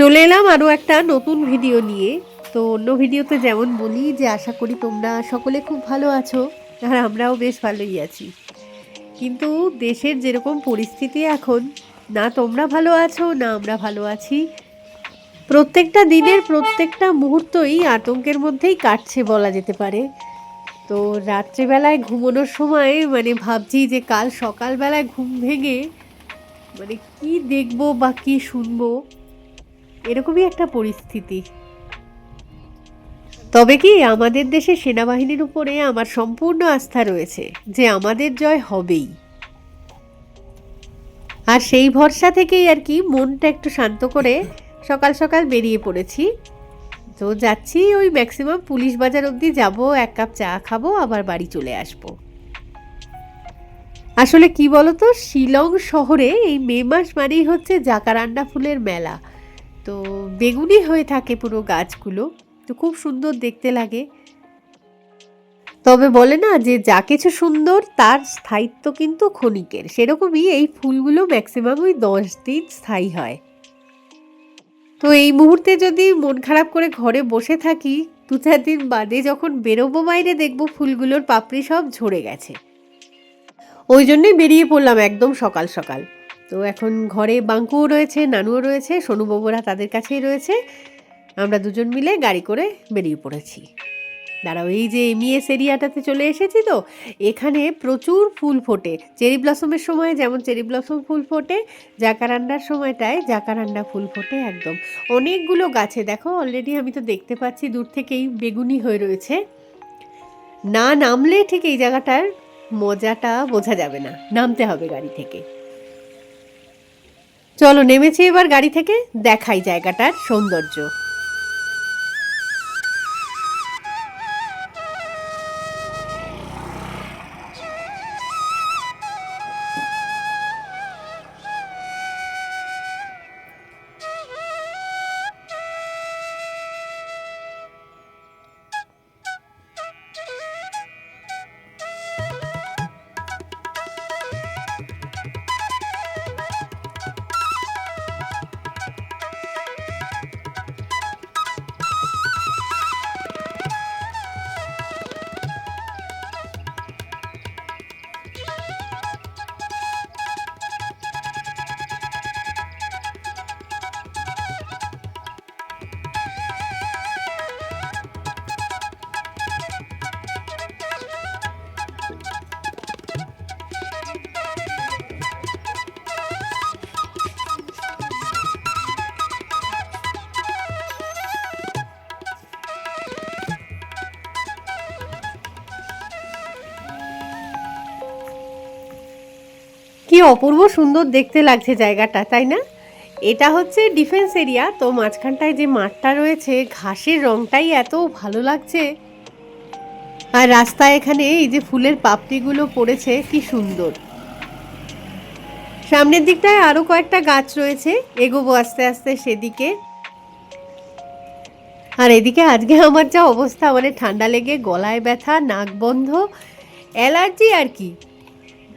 চলে এলাম আরও একটা নতুন ভিডিও নিয়ে। তো অন্য ভিডিওতে যেমন বলি যে, আশা করি তোমরা সকলে খুব ভালো আছো আর আমরাও বেশ ভালোই আছি। কিন্তু দেশের যেরকম পরিস্থিতি এখন, না তোমরা ভালো আছো, না আমরা ভালো আছি। প্রত্যেকটা দিনের প্রত্যেকটা মুহূর্তই আতঙ্কের মধ্যেই কাটছে বলা যেতে পারে। তো রাত্রেবেলায় ঘুমানোর সময় মানে ভাবছি যে, কাল সকালবেলায় ঘুম ভেঙে মানে কি দেখব বা কি শুনব? এরকমই একটা পরিস্থিতি। তবে কি আমাদের দেশে সেনাবাহিনীর উপরে আমার সম্পূর্ণ আস্থা রয়েছে যে আমাদের জয় হবেই। আর সেই ভরসা থেকেই আর কি মনটা একটু শান্ত করে সকাল সকাল বেরিয়ে পড়েছি। তো যাচ্ছি ওই ম্যাক্সিমাম পুলিশ বাজার অবধি যাব, এক কাপ চা খাব, আবার বাড়ি চলে আসব। আসলে কি বলতো, শিলং শহরে এই মে মাস মানেই হচ্ছে জাকারান্ডা ফুলের মেলা। তো বেগুনি হয়ে থাকে পুরো গাছগুলো। তো খুব সুন্দর দেখতে লাগে। তবে বলে না যে যা কিছু সুন্দর, তার স্থায়িত্ব কিন্তু ক্ষণিকের। সেরকমই এই ফুলগুলো ম্যাক্সিমাম ওই দশ দিন স্থায়ী হয়। তো এই মুহূর্তে যদি মন খারাপ করে ঘরে বসে থাকি, দু চার দিন বাদে যখন বেরোবো বাইরে দেখব ফুলগুলোর পাপড়ি সব ঝরে গেছে। ওই জন্যই বেরিয়ে পড়লাম একদম সকাল সকাল। তো এখন ঘরে বাঙ্কুও রয়েছে, নানুও রয়েছে সোনুবাবুরা তাদের কাছেই রয়েছে। আমরা দুজন মিলে গাড়ি করে বেরিয়ে পড়েছি। দাঁড়াও, এই যে এমইএস এরিয়াটাতে চলে এসেছি তো, এখানে প্রচুর ফুল ফোটে। চেরি ব্লসমের সময় যেমন চেরি ব্লসম ফুল ফোটে, জাকারান্ডার সময়টায় জাকারান্ডা ফুল ফোটে একদম। অনেকগুলো গাছে, দেখো অলরেডি আমি তো দেখতে পাচ্ছি দূর থেকেই বেগুনি হয়ে রয়েছে। না নামলে ঠিক এই জায়গাটার মজাটা বোঝা যাবে না, নামতে হবে গাড়ি থেকে। চলো নেমেছি এবার গাড়ি থেকে। দেখাই জায়গাটার সৌন্দর্য। কি অপূর্ব সুন্দর দেখতে লাগছে জায়গাটা, তাই না? এটা হচ্ছে ডিফেন্স এরিয়া তো মাঝখানটায় যে মাঠটা রয়েছে, ঘাসের রংটাই এত ভালো লাগছে। আর রাস্তায় এখানে এই যে ফুলের পাপড়িগুলো পড়েছে, কি সুন্দর। সামনের দিকটায় আরও কয়েকটা গাছ রয়েছে, এগোবো আস্তে আস্তে সেদিকে। আর এদিকে আজকে আমার যা অবস্থা মানে ঠান্ডা লেগে গলায় ব্যথা, নাক বন্ধ, অ্যালার্জি আর কি।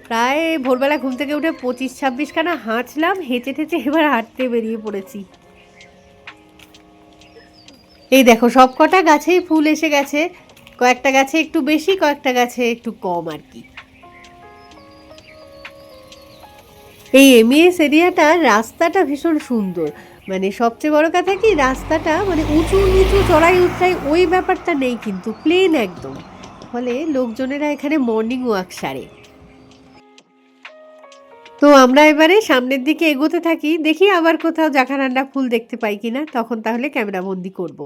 প্রায় ভোরবেলা ঘুম থেকে উঠে পঁচিশ ছাব্বিশ খানা হাঁচলাম হেঁচে ঠেচে এবার হাঁটতে বেরিয়ে পড়েছি। এই দেখো, সব কটা গাছেই ফুল এসে গেছে। কয়েকটা গাছে একটু বেশি, কয়েকটা গাছে একটু কম আর কি। এই এমইএস এরিয়াটার রাস্তাটা ভীষণ সুন্দর। মানে সবচেয়ে বড় কথা কি, রাস্তাটা মানে উঁচু, নিচু, চড়াই উৎরাই ওই ব্যাপারটা নেই কিন্তু প্লেন একদম। ফলে লোকজনেরা এখানে মর্নিং ওয়াক সারে। তো আমরা এবারে সামনের দিকে এগোতে থাকি, দেখি আবার কোথাও জাখারান্ডা ফুল দেখতে পাই কিনা, তখন তাহলে ক্যামেরা বন্দি করব।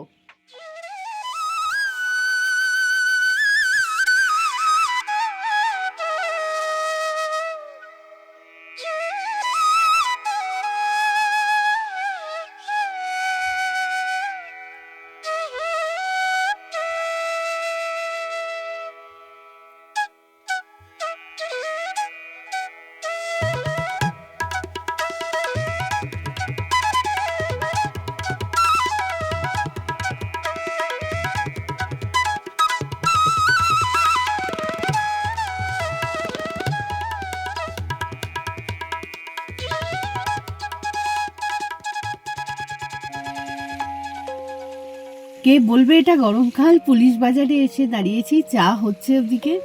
কে বলবে এটা গরমকাল? পুলিশ বাজারে এসে দাঁড়িয়েছি, চা হচ্ছে ওদিকে।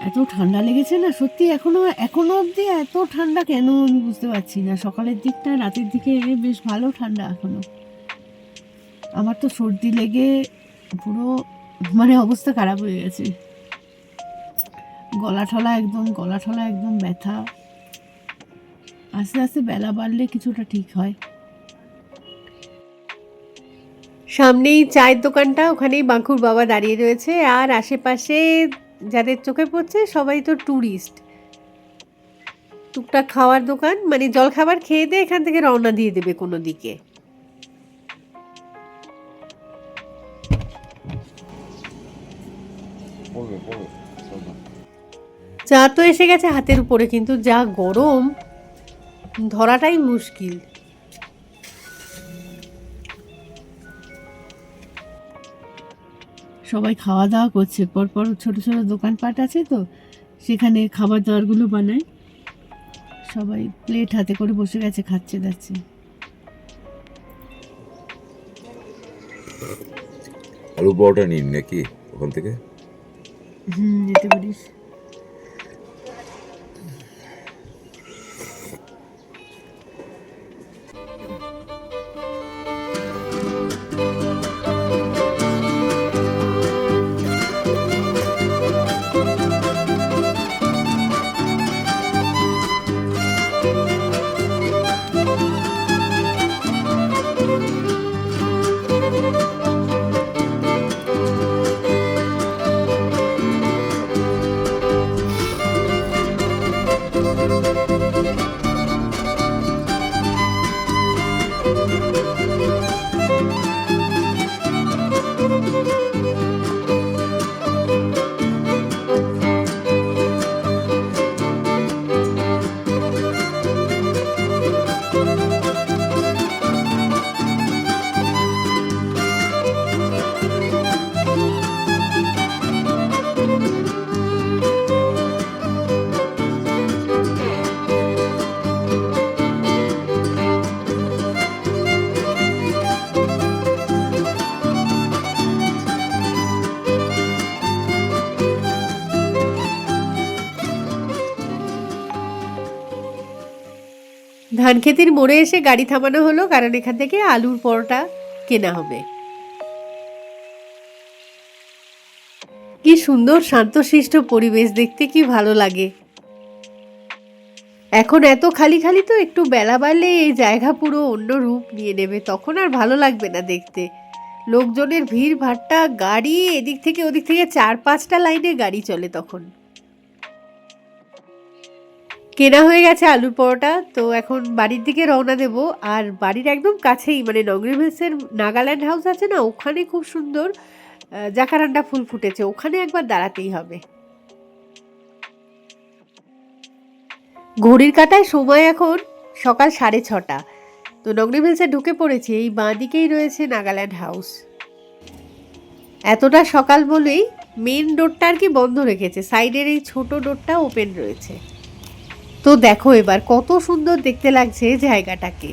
এত ঠান্ডা লেগেছে না? সত্যি এখনও এখনও অবধি এত ঠান্ডা কেন আমি বুঝতে পারছি না। সকালের দিকটা রাতের দিকে বেশ ভালো ঠান্ডা এখনও। আমার তো সর্দি লেগে পুরো মানে অবস্থা খারাপ হয়ে গেছে। গলা ঠলা একদম, গলা ঠলা একদম ব্যথা। আস্তে আস্তে বেলা বাড়লে কিছুটা ঠিক হয়। সামনেই চায়ের দোকানটা ওখানেই বাঁকুর বাবা দাঁড়িয়ে রয়েছে। আর আশেপাশে যাদের চোখে পড়ছে সবাই তো ট্যুরিস্ট টুকটাক খাওয়ার দোকান মানে জল খাবার খেয়ে দিয়ে এখান থেকে রওনা দিয়ে দেবে কোনো দিকে। চা তো এসে গেছে হাতের উপরে কিন্তু যা গরম ধরাটাই মুশকিল। সবাই খাওয়া দাওয়া করছে। পরপর ছোট ছোট দোকানপাট আছে তো সেখানে খাবার দাবারগুলো বানায়। সবাই প্লেট হাতে করে বসে গেছে খাচ্ছে দাচ্ছে। আলু পরোটা নিন নাকি ওখান থেকে? হুম যেতে পারিস। খেতের মোড়ে এসে গাড়ি থামানো হলো, কারণ এখান থেকে আলুর পরোটা কেনা হবে। কি সুন্দর শান্তশিষ্ট পরিবেশ, দেখতে কি ভালো লাগে। এখন এত খালি খালি তো একটু বেলা বাড়লে এই জায়গা পুরো অন্য রূপ নিয়ে নেবে, তখন আর ভালো লাগবে না দেখতে। লোকজনের ভিড় ভাট্টা, গাড়ি, এদিক থেকে ওদিক থেকে চার পাঁচটা লাইনে গাড়ি চলে তখন। কেনা হয়ে গেছে আলুর পরোটা, তো এখন বাড়ির দিকে রওনা দেব। আর বাড়ির একদম কাছেই মানে নগরী হিলসের নাগাল্যান্ড হাউস আছে না, ওখানে খুব সুন্দর জাকারান্ডা ফুল ফুটেছে। ওখানে একবার দাঁড়াতেই হবে। ঘড়ির কাটায় সময় এখন সকাল সাড়ে ছটা। তো নগরী হিলসে ঢুকে পড়েছি, এই বাঁ দিকেই রয়েছে নাগাল্যান্ড হাউস। এতটা সকাল বলেই মেন ডোরটা আর কি বন্ধ রেখেছে, সাইডের এই ছোট ডোরটা ওপেন রয়েছে। তো দেখো এবার কত সুন্দর দেখতে লাগছে জায়গাটাকে।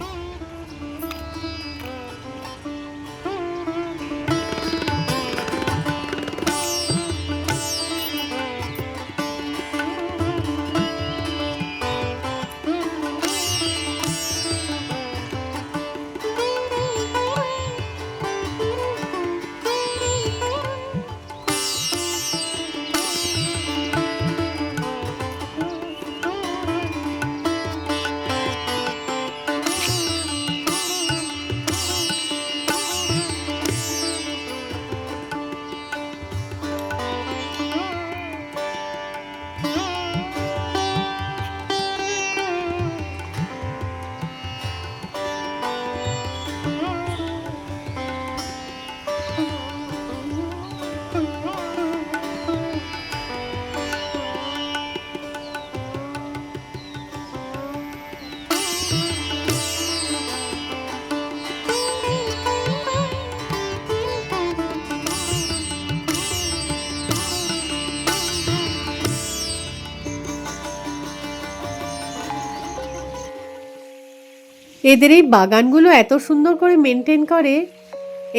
এদের এই বাগানগুলো এত সুন্দর করে মেনটেন করে,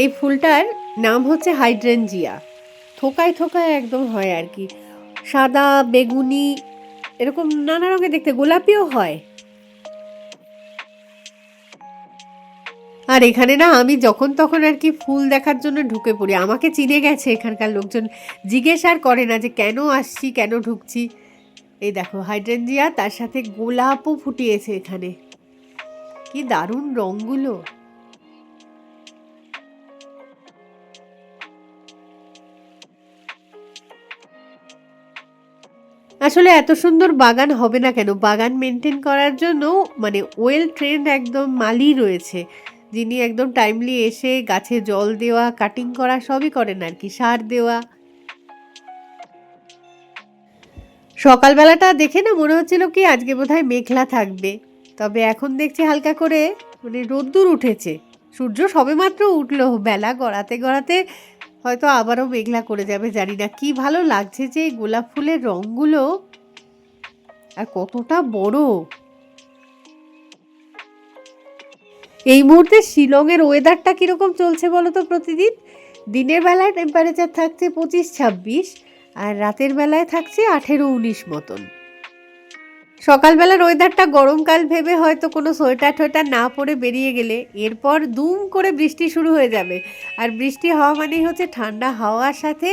এই ফুলটার নাম হচ্ছে হাইড্রেনজিয়া থোকায় থোকায় একদম হয় আর কি। সাদা, বেগুনি, এরকম নানা রঙের দেখতে, গোলাপিও হয়। আর এখানে না, আমি যখন তখন আর কি ফুল দেখার জন্য ঢুকে পড়ি। আমাকে চিনে গেছে এখানকার লোকজন। জিজ্ঞেস আর করে না যে কেন আসছি, কেন ঢুকছি। এই দেখো হাইড্রেনজিয়া তার সাথে গোলাপও ফুটিয়েছে এখানে। কি দারুণ রঙগুলো আসলে এত সুন্দর বাগান হবে না কেন? বাগান মেনটেন করার জন্য মানে ওয়েল ট্রেন্ড একদম মালি রয়েছে। যিনি একদম টাইমলি এসে গাছে জল দেওয়া কাটিং করা সবই করেন আর কি, সার দেওয়া। সকালবেলাটা দেখে না মনে হচ্ছিল কি আজকে বোধহয় মেঘলা থাকবে। তবে এখন দেখছি হালকা করে মানে রোদ্দুর উঠেছে। সূর্য সবেমাত্র উঠল, বেলা গড়াতে গড়াতে হয়তো আবারও মেঘলা করে যাবে, জানি না। কি ভালো লাগছে যে গোলাপ ফুলের রঙগুলো আর কতটা বড়। এই মুহূর্তে শিলংয়ের ওয়েদারটা কীরকম চলছে বলো তো প্রতিদিন? দিনের বেলায় টেম্পারেচার থাকছে পঁচিশ ছাব্বিশ আর রাতের বেলায় থাকছে আঠেরো উনিশ মতন। সকালবেলার ওয়েদারটা গরমকাল ভেবে হয়তো কোনো সোয়েটার টোয়েটার না পরে বেরিয়ে গেলে এরপর দুম করে বৃষ্টি শুরু হয়ে যাবে। আর বৃষ্টি হওয়া মানেই হচ্ছে ঠান্ডা হাওয়ার সাথে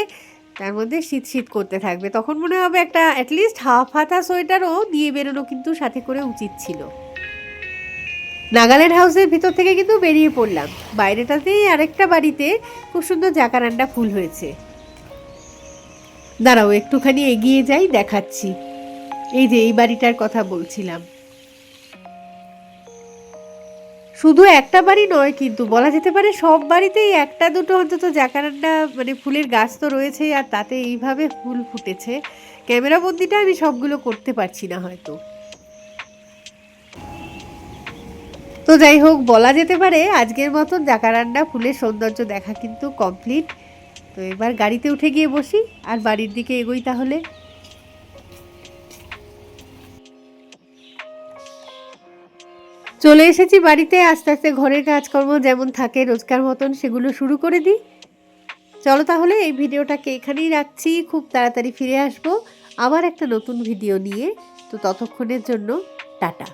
তার মধ্যে শীত শীত করতে থাকবে। তখন মনে হবে একটা অ্যাটলিস্ট হাফ হাতা সোয়েটারও নিয়ে বেরোনো কিন্তু সাথে করে উচিত ছিল। নাগাল্যান্ড হাউসের ভিতর থেকে কিন্তু বেরিয়ে পড়লাম। বাইরেটাতেই আরেকটা বাড়িতে খুব সুন্দর জাকারান্ডা ফুল হয়েছে। দাঁড়াও, একটুখানি এগিয়ে যাই, দেখাচ্ছি। এই যে এই বাড়িটার কথা বলছিলাম। শুধু একটা বাড়ি নয় কিন্তু বলা যেতে পারে সব বাড়িতেই একটা দুটো অন্তত জাকারান্ডা মানে ফুলের গাছ তো রয়েছে আর তাতে এইভাবে ফুল ফুটেছে। ক্যামেরা বন্দিটা আমি সবগুলো করতে পারছি না হয়তো। তো যাই হোক, বলা যেতে পারে আজকের মতন জাকারান্ডা ফুলের সৌন্দর্য দেখা কিন্তু কমপ্লিট তো এবার গাড়িতে উঠে গিয়ে বসি, আর বাড়ির দিকে এগোই তাহলে। চলে এসেছি বাড়িতে। আস্তে আস্তে ঘরের কাজকর্ম যেমন থাকে রোজকার মতন সেগুলো শুরু করে দিই। চলো তাহলে এই ভিডিওটাকে এখানেই রাখছি। খুব তাড়াতাড়ি ফিরে আসব আবার একটা নতুন ভিডিও নিয়ে। তো ততক্ষণের জন্য টাটা।